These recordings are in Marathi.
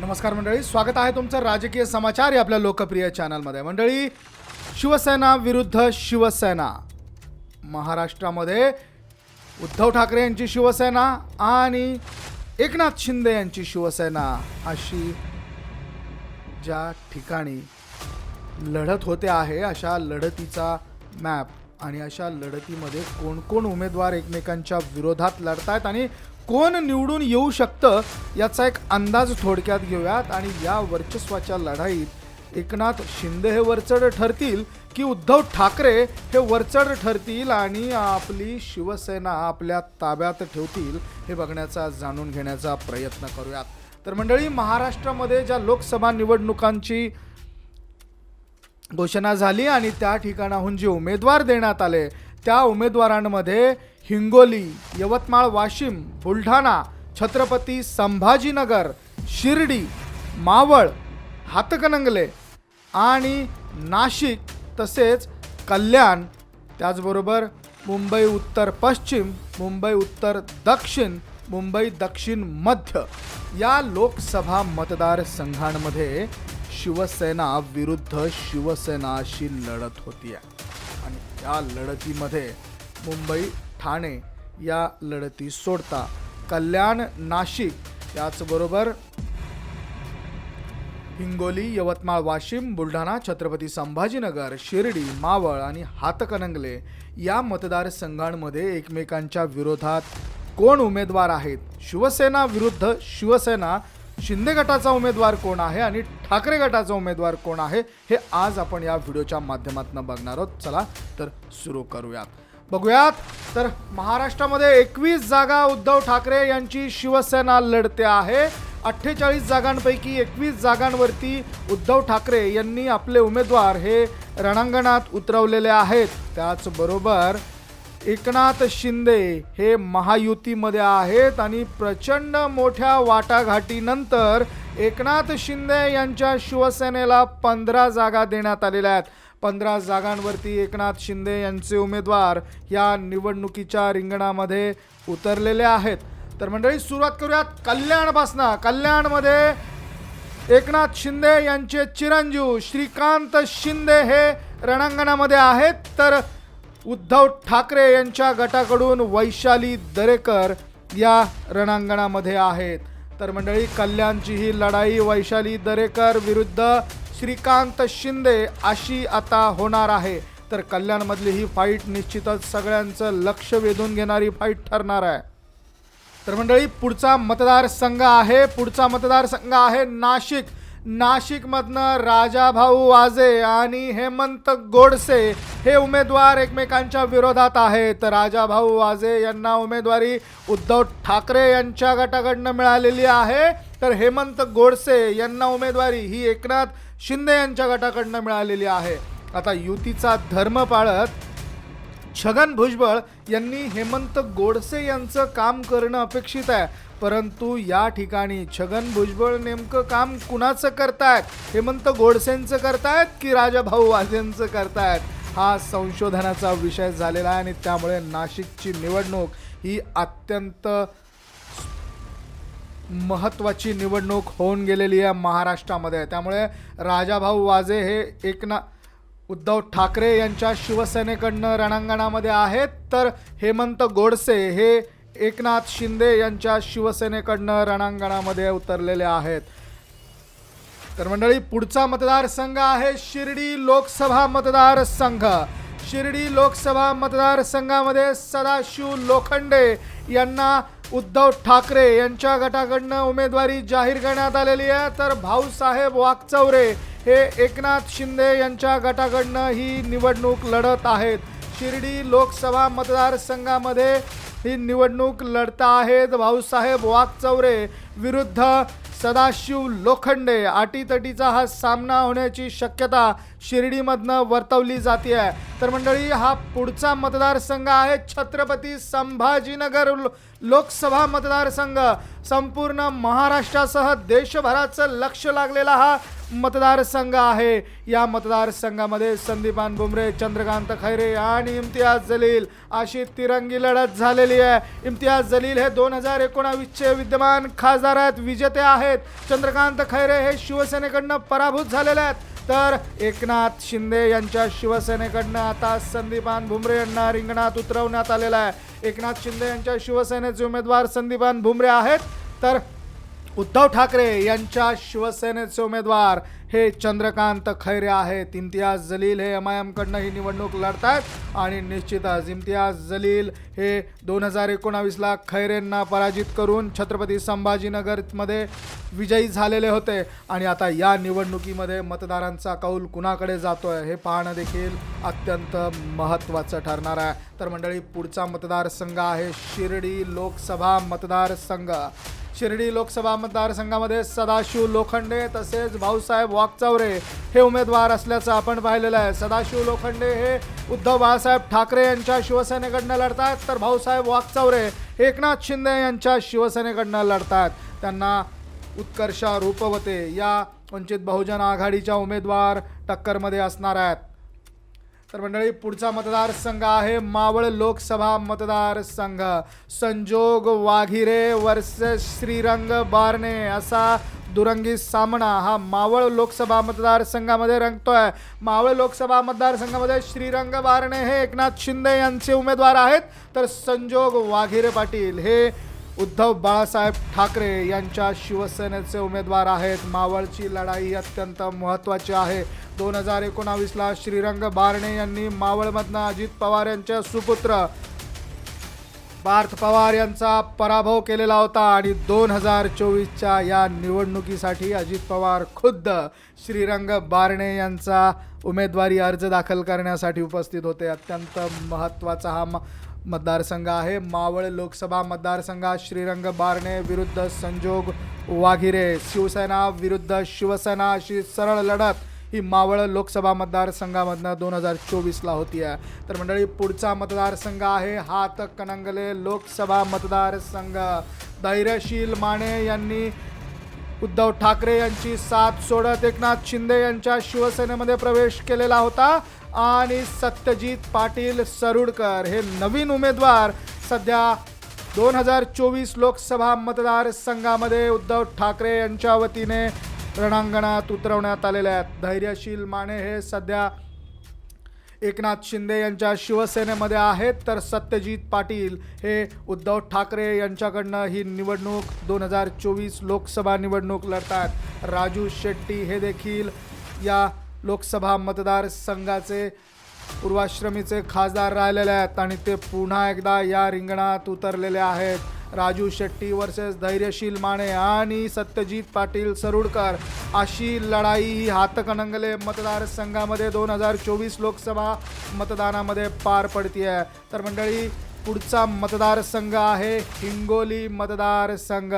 नमस्कार मंडळी स्वागत आहे तुमचं राजकीय समाचार या आपल्या लोकप्रिय चॅनलमध्ये. मंडळी शिवसेना विरुद्ध शिवसेना. महाराष्ट्रामध्ये उद्धव ठाकरे यांची शिवसेना आणि एकनाथ शिंदे यांची शिवसेना अशी ज्या ठिकाणी लढत होते आहे अशा लढतीचा मॅप आणि अशा लढतीमध्ये कोण कोण उमेदवार एकमेकांच्या विरोधात लढतायत आणि कोण निवडून येऊ शकतं याचा एक अंदाज थोडक्यात घेऊयात. आणि या वर्चस्वाच्या लढाईत एकनाथ शिंदे हे वरचढ ठरतील की उद्धव ठाकरे हे वरचढ ठरतील आणि आपली शिवसेना आपल्या ताब्यात ठेवतील हे बघण्याचा जाणून घेण्याचा प्रयत्न करूयात. तर मंडळी महाराष्ट्रामध्ये ज्या लोकसभा निवडणुकांची घोषणा झाली आणि त्या ठिकाणाहून जे उमेदवार देण्यात आले त्या उमेदवारांमध्ये हिंगोली यवतमाळ वाशिम बुलढाणा छत्रपती संभाजीनगर शिर्डी मावळ हातकणंगले आणि नाशिक तसेच कल्याण त्याचबरोबर मुंबई उत्तर पश्चिम मुंबई उत्तर दक्षिण मुंबई दक्षिण मध्य या लोकसभा मतदारसंघांमध्ये शिवसेना विरुद्ध शिवसेना अशी लढत होती आहे आणि त्या लढतीमध्ये मुंबई ठाणे या लढती सोडता. कल्याण नाशिक त्याचबरोबर हिंगोली यवतमाळ वाशिम बुलढाणा छत्रपती संभाजीनगर शिर्डी मावळ आणि हातकणंगले या मतदारसंघांमध्ये एकमेकांच्या विरोधात कोण उमेदवार आहेत? शिवसेना विरुद्ध शिवसेना शिंदे गटाचा उमेदवार कोण आहे आणि ठाकरे गटाचा उमेदवार कोण आहे? हे आज आपण या व्हिडिओच्या माध्यमातून बघणार आहोत. चला तर सुरू करूयात. बघूयात. तर महाराष्ट्रामध्ये एकवीस जागा उद्धव ठाकरे यांची शिवसेना लढते आहे. अठ्ठेचाळीस जागांपैकी एकवीस जागांवरती उद्धव ठाकरे यांनी आपले उमेदवार हे रणांगणात उतरवलेले आहेत. त्याचबरोबर एकनाथ शिंदे हे महायुतीमध्ये आहेत आणि प्रचंड मोठ्या वाटाघाटीनंतर एकनाथ शिंदे यांच्या शिवसेनेला पंधरा जागा देण्यात आलेल्या आहेत. पंधरा जागांवरती एकनाथ शिंदे यांचे उमेदवार या निवडणुकीच्या रिंगणामध्ये उतरलेले आहेत. तर मंडळी सुरुवात करूयात कल्याणपासनं कल्याणमध्ये एकनाथ शिंदे यांचे चिरंजीव श्रीकांत शिंदे हे रणांगणामध्ये आहेत. तर उद्धव ठाकरे यांच्या गटाकडून वैशाली दरेकर या रणांगणामध्ये आहेत. तर मंडळी कल्याणची ही लढाई वैशाली दरेकर विरुद्ध श्रीकांत शिंदे अशी आता होणार आहे. तर कल्याणमधली ही फाईट निश्चितच सगळ्यांचं लक्ष वेधून घेणारी फाईट ठरणार आहे. तर मंडळी पुढचा मतदारसंघ आहे. पुढचा मतदारसंघ आहे नाशिक. नाशिकमधनं राजाभाऊ वाजे आणि हेमंत गोडसे हे उमेदवार एकमेकांच्या विरोधात आहेत. राजाभाऊ वाजे यांना उमेदवारी उद्धव ठाकरे यांच्या गटाकडनं मिळालेली आहे. तर हेमंत गोडसे यांना उमेदवारी ही एकनाथ शिंदे यांच्या गटाकडनं मिळालेली आहे. आता युतीचा धर्म पाळत छगन भुजबळ यांनी हेमंत गोडसे यांचं काम करणं अपेक्षित आहे. परंतु या ठिकाणी छगन भुजबळ नेमकं काम कुणाचं करतायत? हेमंत गोडसेंचं करतायत की राजाभाऊ वाजेंचं करतायत? हा संशोधनाचा विषय झालेला आहे आणि त्यामुळे नाशिकची निवडणूक ही अत्यंत महत्त्वाची निवडणूक होऊन गेलेली आहे महाराष्ट्रामध्ये. त्यामुळे राजाभाऊ वाजे हे एकना उद्धव ठाकरे यांच्या शिवसेनेकडनं रणांगणामध्ये आहेत. तर हेमंत गोडसे हे एकनाथ शिंदे यांच्या शिवसेनेकडनं रणांगणामध्ये उतरलेले आहेत. तर मंडळी पुढचा मतदारसंघ आहे शिर्डी लोकसभा मतदारसंघ. शिर्डी लोकसभा मतदारसंघामध्ये सदाशिव लोखंडे यांना उद्धव ठाकरे यांच्या गटाकडनं उमेदवारी जाहीर करण्यात आलेली आहे. तर भाऊसाहेब वाकचौरे हे एकनाथ शिंदे यांच्या गटाकडनं ही निवडणूक लढत आहेत. शिर्डी लोकसभा मतदारसंघामध्ये ही निवडणूक लढता आहेत. भाऊसाहेब वाकचौरे विरुद्ध सदाशिव लोखंडे आटीतटीचा हा सामना होण्याची शक्यता शिर्डीमधनं वर्तवली जाते आहे. तर मंडळी हा पुढचा मतदारसंघ आहे छत्रपती संभाजीनगर लो- लोकसभा मतदारसंघ संपूर्ण महाराष्ट्रासह देशभराचं लक्ष लागलेला हा मतदारसंघ आहे. या मतदारसंघामध्ये संदीपान बुमरे चंद्रकांत खैरे आणि इम्तियाज जलील अशी तिरंगी लढत झालेली आहे. इम्तियाज जलील हे दोन हजार एकोणावीसचे विद्यमान खासदार आहेत विजेते आहेत. चंद्रकांत खैरे हे शिवसेनेकडनं पराभूत झालेले आहेत. तर एकनाथ शिंदे यांच्या शिवसेनेकडनं आता संदीपान भुमरे यांना रिंगणात उतरवण्यात आलेला आहे. एकनाथ शिंदे यांच्या शिवसेनेचे उमेदवार संदीपान भुमरे आहेत. तर उद्धव ठाकरे यांच्या शिवसेनेचे उमेदवार हे चंद्रकांत खैरे आहेत. इम्तियाज जलील हे एम आय एमकडनं ही निवडणूक लढतात आणि निश्चितच इम्तियाज जलील हे दोन हजार एकोणावीसला खैरेंना पराजित करून छत्रपती संभाजीनगरमध्ये विजयी झालेले होते. आणि आता या निवडणुकीमध्ये मतदारांचा कौल कुणाकडे जातो आहे हे पाहणं देखील अत्यंत महत्त्वाचं ठरणार आहे. तर मंडळी पुढचा मतदारसंघ आहे शिर्डी लोकसभा मतदारसंघ. शिर्डी लोकसभा मतदारसंघामध्ये सदाशिव लोखंडे तसेच भाऊसाहेब वाकचौरे हे उमेदवार असल्याचं आपण पाहिलेलं आहे. सदाशिव लोखंडे हे उद्धव बाळासाहेब ठाकरे यांच्या शिवसेनेकडनं लढतात तर भाऊसाहेब वाकचौरे एकनाथ शिंदे यांच्या शिवसेनेकडनं लढतात त्यांना उत्कर्षा रूपवते या वंचित बहुजन आघाडीच्या उमेदवार टक्करमध्ये असणार आहेत. तर मंडळी पुढचा मतदारसंघ आहे मावळ लोकसभा मतदारसंघ. संजोग वाघिरे वर्सेस श्रीरंग बारणे असा दुरंगी सामना हा मावळ लोकसभा मतदारसंघामध्ये रंगतोय. मावळ लोकसभा मतदारसंघामध्ये श्रीरंग बारणे हे एकनाथ शिंदे यांचे उमेदवार आहेत. तर संजोग वाघिरे पाटील हे उद्धव बाळासाहेब ठाकरे यांच्या शिवसेनेचे उमेदवार आहेत. मावळची लढाई अत्यंत महत्त्वाची आहे. दोन हजार एकोणावीसला श्रीरंग बारणे यांनी मावळमधनं अजित पवार यांच्या सुपुत्र पार्थ पवार यांचा पराभव केलेला होता आणि दोन हजार चोवीसच्या या निवडणुकीसाठी अजित पवार खुद्द श्रीरंग बारणे यांचा उमेदवारी अर्ज दाखल करण्यासाठी उपस्थित होते. अत्यंत महत्त्वाचा हा म मतदारसंघ आहे. मावळ लोकसभा मतदारसंघात श्रीरंग बारणे विरुद्ध संजोग वाघिरे शिवसेना विरुद्ध शिवसेना अशी सरळ लढत ही मावळ लोकसभा मतदारसंघामधनं दोन हजार चोवीसला होती आहे. तर मंडळी पुढचा मतदारसंघ आहे हात कणंगले लोकसभा मतदारसंघ. धैर्यशील माने यांनी उद्धव ठाकरे यांची साथ सोडत एकनाथ शिंदे यांच्या शिवसेनेमध्ये प्रवेश केलेला होता. आणि सत्यजित पाटील सरुडकर हे नवीन उमेदवार सध्या दोन हजार चोवीस लोकसभा मतदारसंघामध्ये उद्धव ठाकरे यांच्या वतीने रणांगणात उतरवण्यात आलेले आहेत. धैर्यशील माने हे सध्या एकनाथ शिंदे यांच्या शिवसेनेमध्ये आहेत. तर सत्यजित पाटील हे उद्धव ठाकरे यांच्याकडनं ही निवडणूक दोन हजार चोवीस लोकसभा निवडणूक लढतात राजू शेट्टी हे देखील या लोकसभा मतदारसंघाचे पूर्वाश्रमीचे खासदार राहिलेले आहेत आणि ते पुन्हा एकदा या रिंगणात उतरलेले आहेत. राजू शेट्टी वर्सेस धैर्यशील माने आणि सत्यजित पाटील सरुडकर. अशी लढाई ही हातकणंगले मतदारसंघामध्ये दोन हजार चोवीस लोकसभा मतदानामध्ये पार पडते आहे तर मंडळी पुढचा मतदारसंघ आहे हिंगोली मतदारसंघ.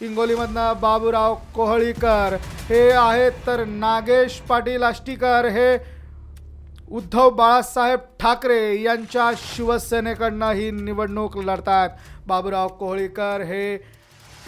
हिंगोलीमधनं बाबूराव कोहळीकर. हे आहेत तर नागेश पाटील आष्टीकर. हे उद्धव बाळासाहेब ठाकरे यांच्या शिवसेनेकडनं ही निवडणूक लढतात बाबूराव कोहळीकर हे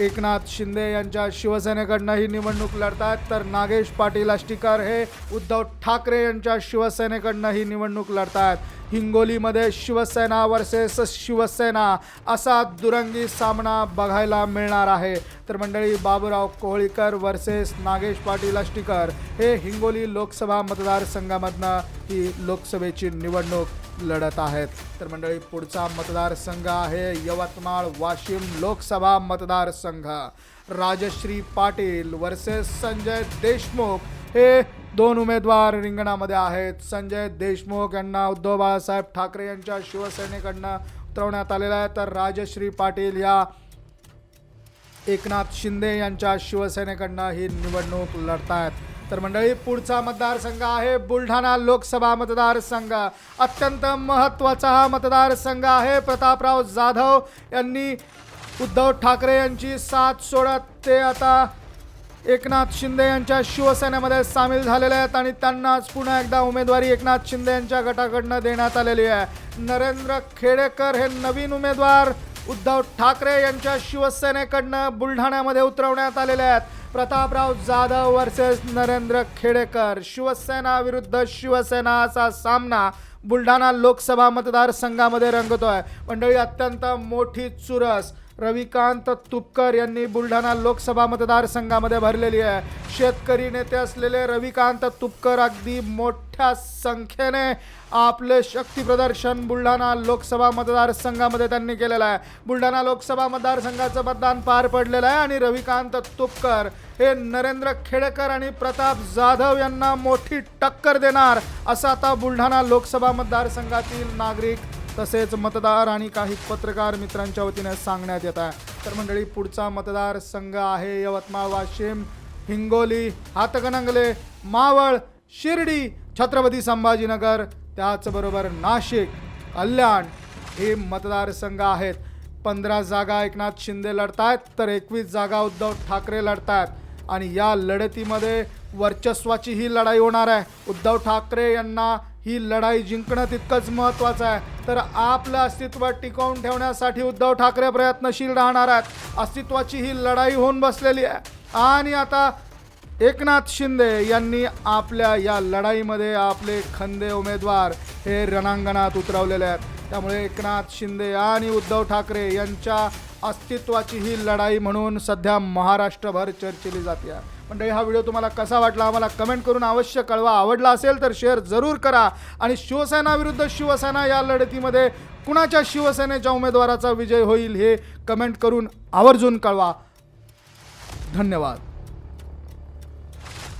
एकनाथ शिंदे यांच्या शिवसेनेकडनं ही निवडणूक लढतात तर नागेश पाटील आष्टीकर हे उद्धव ठाकरे यांच्या शिवसेनेकडनं ही निवडणूक लढतात हिंगोलीमध्ये शिवसेना वर्सेस शिवसेना असा दुरंगी सामना बघायला मिळणार आहे. तर मंडळी बाबूराव कोहळीकर वर्सेस नागेश पाटील आष्टीकर हे हिंगोली लोकसभा मतदारसंघामधनं ही लोकसभेची निवडणूक लढत आहेत. तर मंडळी पुढचा मतदारसंघ आहे यवतमाळ वाशिम लोकसभा मतदारसंघ. राजश्री पाटील वर्सेस संजय देशमुख हे दोन उमेदवार रिंगणामध्ये आहेत. संजय देशमुख यांना उद्धव बाळासाहेब ठाकरे यांच्या शिवसेनेकडनं उतरवण्यात आलेलं आहे. तर राजश्री पाटील या एकनाथ शिंदे यांच्या शिवसेनेकडनं ही निवडणूक लढतायत. तर मंडळी पुढचा मतदारसंघ आहे बुलढाणा लोकसभा मतदारसंघ. अत्यंत महत्त्वाचा हा मतदारसंघ आहे. प्रतापराव जाधव यांनी उद्धव ठाकरे यांची साथ सोडत ते आता एकनाथ शिंदे यांच्या शिवसेनेमध्ये सामील झालेले आहेत आणि त्यांनाच पुन्हा एकदा उमेदवारी एकनाथ शिंदे यांच्या गटाकडनं देण्यात आलेली आहे. नरेंद्र खेडेकर हे नवीन उमेदवार. उद्धव ठाकरे यांच्या शिवसेनेकडनं बुलढाण्यामध्ये उतरवण्यात आलेले आहेत. प्रतापराव जाधव वर्सेस नरेंद्र खेडेकर. शिवसेना विरुद्ध शिवसेना असा सामना बुलढाणा लोकसभा मतदारसंघामध्ये रंगतोय. मंडळी अत्यंत मोठी चुरस. रविकांत तुपकर यांनी बुलढाणा लोकसभा मतदारसंघामध्ये भरलेली आहे. शेतकरी नेते असलेले रविकांत तुपकर अगदी मोठ्या संख्येने आपले शक्तीप्रदर्शन बुलढाणा लोकसभा मतदारसंघामध्ये त्यांनी केलेलं आहे. बुलढाणा लोकसभा मतदारसंघाचं मतदान पार पडलेलं आहे आणि रविकांत तुपकर हे नरेंद्र खेडेकर आणि प्रताप जाधव यांना मोठी टक्कर देणार असं आता बुलढाणा लोकसभा मतदारसंघातील नागरिक तसेच मतदार आणि काही पत्रकार मित्रांच्या वतीने सांगण्यात येत आहे. तर मंडळी पुढचा मतदारसंघ आहे यवतमाळ वाशिम हिंगोली हातकणंगले मावळ शिर्डी छत्रपती संभाजीनगर त्याचबरोबर नाशिक कल्याण हे मतदारसंघ आहेत. पंधरा जागा एकनाथ शिंदे लढतायत तर एकवीस जागा उद्धव ठाकरे लढतायत. आणि या लढतीमध्ये वर्चस्वाची ही लढाई होणार आहे. उद्धव ठाकरे यांना ही लढाई जिंकणं तितकंच महत्त्वाचं आहे. तर आपलं अस्तित्व टिकवून ठेवण्यासाठी उद्धव ठाकरे प्रयत्नशील राहणार आहेत. अस्तित्वाची ही लढाई होऊन बसलेली आहे. आणि आता एकनाथ शिंदे यांनी आपल्या या लढाईमध्ये आपले खंदे उमेदवार हे रणांगणात उतरवलेले आहेत. त्यामुळे एकनाथ शिंदे आणि उद्धव ठाकरे यांच्या अस्तित्वाची ही लढाई म्हणून सध्या महाराष्ट्रभर चर्चेली जाते आहे. मंडळी हा व्हिडिओ तुम्हाला कसा वाटला आम्हाला कमेंट करून अवश्य कळवा. आवडला असेल तर शेअर जरूर करा. आणि शिवसेना विरुद्ध शिवसेना या लढतीमध्ये कुणाच्या शिवसेनेच्या उमेदवाराचा विजय होईल हे कमेंट करून आवर्जून कळवा. धन्यवाद.